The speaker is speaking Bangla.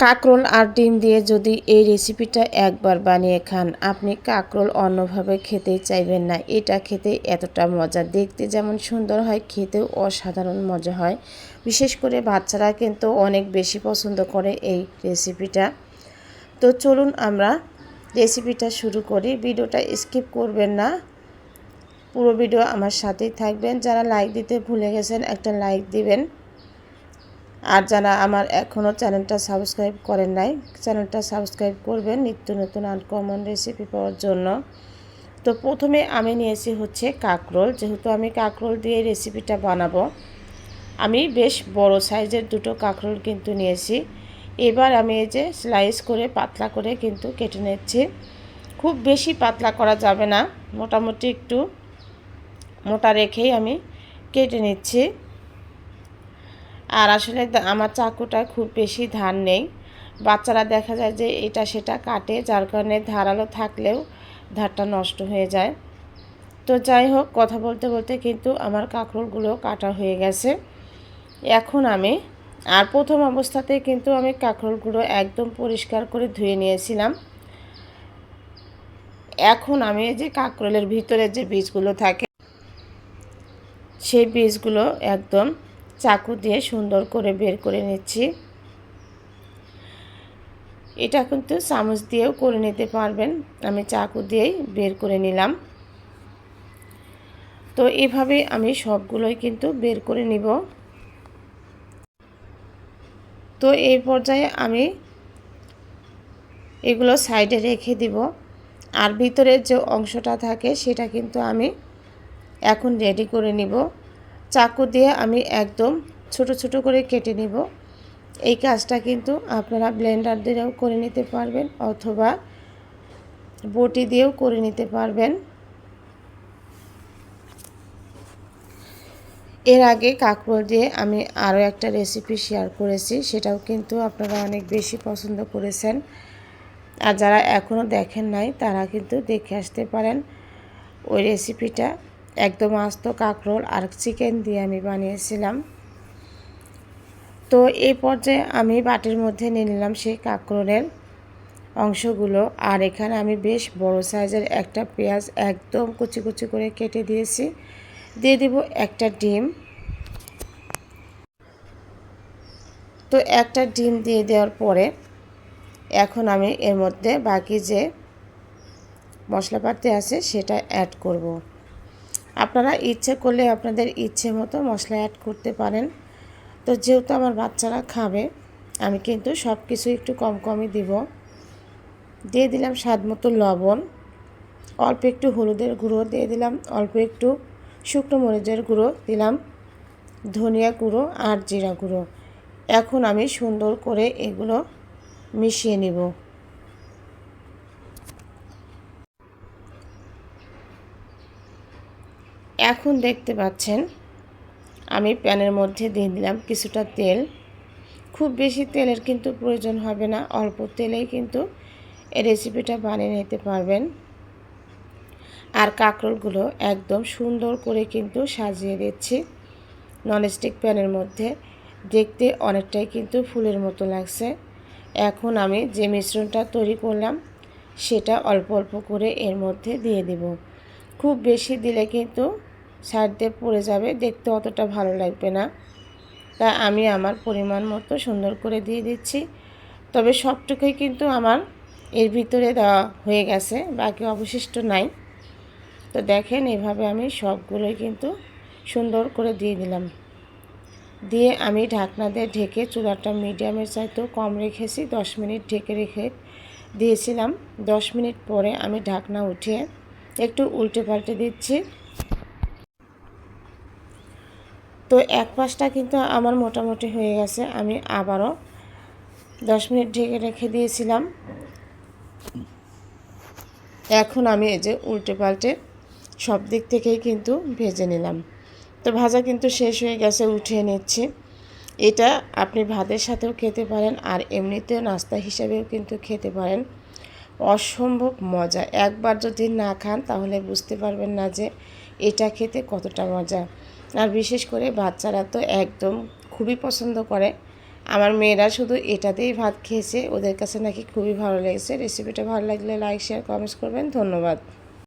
কাঁকরোল আর ডিম দিয়ে যদি এই রেসিপিটা একবার বানিয়ে খান, আপনি কাঁকরোল অন্যভাবে খেতে চাইবেন না। এটা খেতে এতটা মজা। দেখতে যেমন সুন্দর হয়, খেতেও অসাধারণ মজা হয়। বিশেষ করে বাচ্চারা কিন্তু অনেক বেশি পছন্দ করে এই রেসিপিটা। তো চলুন আমরা রেসিপিটা শুরু করি। ভিডিওটা স্কিপ করবেন না। পুরো ভিডিও আমার সাথেই থাকবেন। যারা লাইক দিতে ভুলে গেছেন, একটা লাইক দিবেন। আর যারা আমার এখনও চ্যানেলটা সাবস্ক্রাইব করেন নাই, চ্যানেলটা সাবস্ক্রাইব করবেন নিত্য নতুন আনকমন রেসিপি পাওয়ার জন্য। তো প্রথমে আমি নিয়েছি হচ্ছে কাঁকরোল, যেহেতু আমি কাঁকরোল দিয়ে রেসিপিটা বানাবো, আমি বেশ বড় সাইজের দুটো কাঁকরোল কিন্তু নিয়েছি। এবার আমি এই যে স্লাইস করে পাতলা করে কিন্তু কেটে নিচ্ছি। খুব বেশি পাতলা করা যাবে না, মোটামুটি একটু মোটা রেখেই আমি কেটে নিচ্ছি। আর আসলে আমার চাকুটা খুব বেশি ধার নেই। বাচ্চারা দেখা যায় যে এটা সেটা কাটে, যার কারণে ধারালো থাকলেও ধারটা নষ্ট হয়ে যায়। তো যাই হোক, কথা বলতে বলতে কিন্তু আমার কাঁকরোলগুলো কাটা হয়ে গেছে। এখন আমি, আর প্রথম অবস্থাতে কিন্তু আমি কাঁকরোলগুলো একদম পরিষ্কার করে ধুয়ে নিয়েছিলাম। এখন আমি যে কাঁকরোলের ভিতরে যে বীজগুলো থাকে, সেই বীজগুলো একদম চাকু দিয়ে সুন্দর করে বের করে নিচ্ছি। এটা কিন্তু চামচ দিয়েও করে নিতে পারবেন। আমি চাকু দিয়েই বের করে নিলাম। তো এভাবে আমি সবগুলোই কিন্তু বের করে নিব। তো এই পর্যায়ে আমি এগুলো সাইডে রেখে দিব। আর ভিতরের যে অংশটা থাকে সেটা কিন্তু আমি এখন রেডি করে নিব। চাকু দিয়ে আমি একদম ছোট ছোট করে কেটে নিব। এই কাজটা কিন্তু আপনারা ব্লেন্ডার দিয়েও করে নিতে পারবেন অথবা বটি দিয়েও করে নিতে পারবেন। এর আগে কাকরোল দিয়ে আমি আরও একটা রেসিপি শেয়ার করেছি, সেটাও কিন্তু আপনারা অনেক বেশি পছন্দ করেছেন। আর যারা এখনও দেখেন নাই, তারা কিন্তু দেখে আসতে পারেন। ওই রেসিপিটা একদম আস্ত কাঁকরোল আর চিকেন দিয়ে আমি বানিয়েছিলাম। তো এই পর্যায়ে আমি বাটির মধ্যে নিয়ে নিলাম সেই কাঁকরোলের অংশগুলো। আর এখানে আমি বেশ বড় সাইজের একটা পেঁয়াজ একদম কুচি কুচি করে কেটে দিয়েছি। দিয়ে দিব একটা ডিম। তো একটা ডিম দিয়ে দেওয়ার পরে এখন আমি এর মধ্যে বাকি যে মশলাপাতি আছে সেটা অ্যাড করব। আপনারা ইচ্ছে করলে আপনাদের ইচ্ছে মতো মশলা অ্যাড করতে পারেন। তো যেহেতু আমার বাচ্চারা খাবে, আমি কিন্তু সব কিছু একটু কম কমই দিব। দিয়ে দিলাম স্বাদ মতো লবণ, অল্প একটু হলুদের গুঁড়ো দিয়ে দিলাম, অল্প একটু শুকনো মরিচের গুঁড়ো দিলাম, ধনিয়া গুঁড়ো আর জিরা গুঁড়ো। এখন আমি সুন্দর করে এগুলো মিশিয়ে নিব। এখন দেখতে পাচ্ছেন, আমি প্যানের মধ্যে দিয়ে দিলাম কিছুটা তেল। খুব বেশি তেলের কিন্তু প্রয়োজন হবে না, অল্প তেলেই কিন্তু এই রেসিপিটা বানিয়ে নিতে পারবেন। আর কাঁকরোলগুলো একদম সুন্দর করে কিন্তু সাজিয়ে দিচ্ছি ননস্টিক প্যানের মধ্যে। দেখতে অনেকটাই কিন্তু ফুলের মতো লাগছে। এখন আমি যে মিশ্রণটা তৈরি করলাম, সেটা অল্প অল্প করে এর মধ্যে দিয়ে দেব। খুব বেশি দিলে কিন্তু সাইড দিয়ে পড়ে যাবে, দেখতে অতটা ভালো লাগবে না। তা আমি আমার পরিমাণ মতো সুন্দর করে দিয়ে দিচ্ছি। তবে সবটুকুই কিন্তু আমার এর ভিতরে দেওয়া হয়ে গেছে, বাকি অবশিষ্ট নাই। তো দেখেন এভাবে আমি সবগুলোই কিন্তু সুন্দর করে দিয়ে দিলাম। দিয়ে আমি ঢাকনা দিয়ে ঢেকে চুলাটা মিডিয়ামের চাইতেও কম রেখেছি, দশ মিনিট ঢেকে রেখে দিয়েছিলাম। দশ মিনিট পরে আমি ঢাকনা উঠিয়ে একটু উল্টে পাল্টে দিচ্ছি। তো এক পাশটা কিন্তু আমার মোটামুটি হয়ে গেছে, আমি আবারও দশ মিনিট ঢেকে রেখে দিয়েছিলাম। এখন আমি এই যে উল্টে পাল্টে সব দিক থেকেই কিন্তু ভেজে নিলাম। তো ভাজা কিন্তু শেষ হয়ে গেছে, উঠিয়ে নিচ্ছি। এটা আপনি ভাতের সাথেও খেতে পারেন আর এমনিতেও নাস্তা হিসাবেও কিন্তু খেতে পারেন। অসম্ভব মজা। একবার যদি না খান তাহলে বুঝতে পারবেন না যে এটা খেতে কতটা মজা। আর বিশেষ করে বাচ্চারা তো একদম খুবই পছন্দ করে। আমার মেয়েরা শুধু এটাতেই ভাত খেয়েছে, ওদের কাছে নাকি খুবই ভালো লেগেছে। রেসিপিটা ভালো লাগলে লাইক শেয়ার কমেন্টস করবেন। ধন্যবাদ।